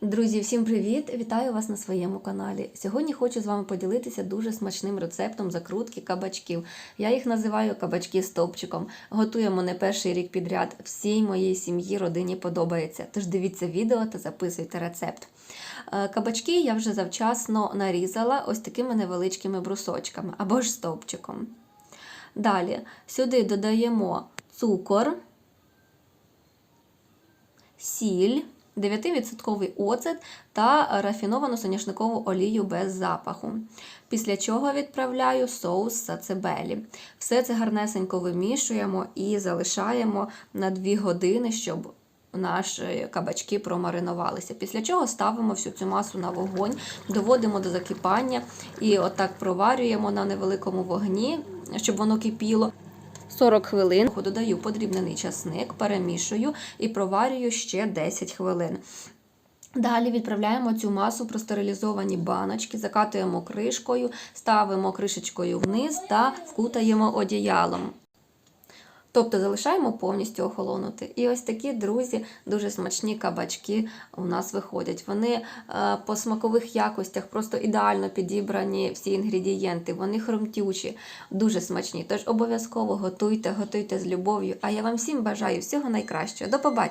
Друзі, всім привіт! Вітаю вас на своєму каналі. Сьогодні хочу з вами поділитися дуже смачним рецептом закрутки кабачків. Я їх називаю кабачки з топчиком. Готуємо не перший рік підряд. Всій моїй сім'ї, родині подобається. Тож дивіться відео та записуйте рецепт. Е, Кабачки я вже завчасно нарізала ось такими невеличкими брусочками або ж стовпчиком. Далі сюди додаємо цукор, сіль. 9% оцет та рафіновану соняшникову олію без запаху. Після чого відправляю соус сацебелі. Все це гарнесенько вимішуємо і залишаємо на 2 години, щоб наші кабачки промаринувалися. Після чого ставимо всю цю масу на вогонь, доводимо до закипання і отак проварюємо на невеликому вогні, щоб воно кипіло. 40 хвилин додаю подрібнений часник, перемішую і проварюю ще 10 хвилин. Далі відправляємо цю масу в простерилізовані баночки, закатуємо кришкою, ставимо кришечкою вниз та вкутаємо одіялом. Тобто залишаємо повністю охолонути. І ось такі, друзі, дуже смачні кабачки у нас виходять. Вони е, по смакових якостях просто ідеально підібрані всі інгредієнти, вони хрумтючі, дуже смачні. Тож обов'язково готуйте, готуйте з любов'ю. А я вам всім бажаю всього найкращого. До побачення!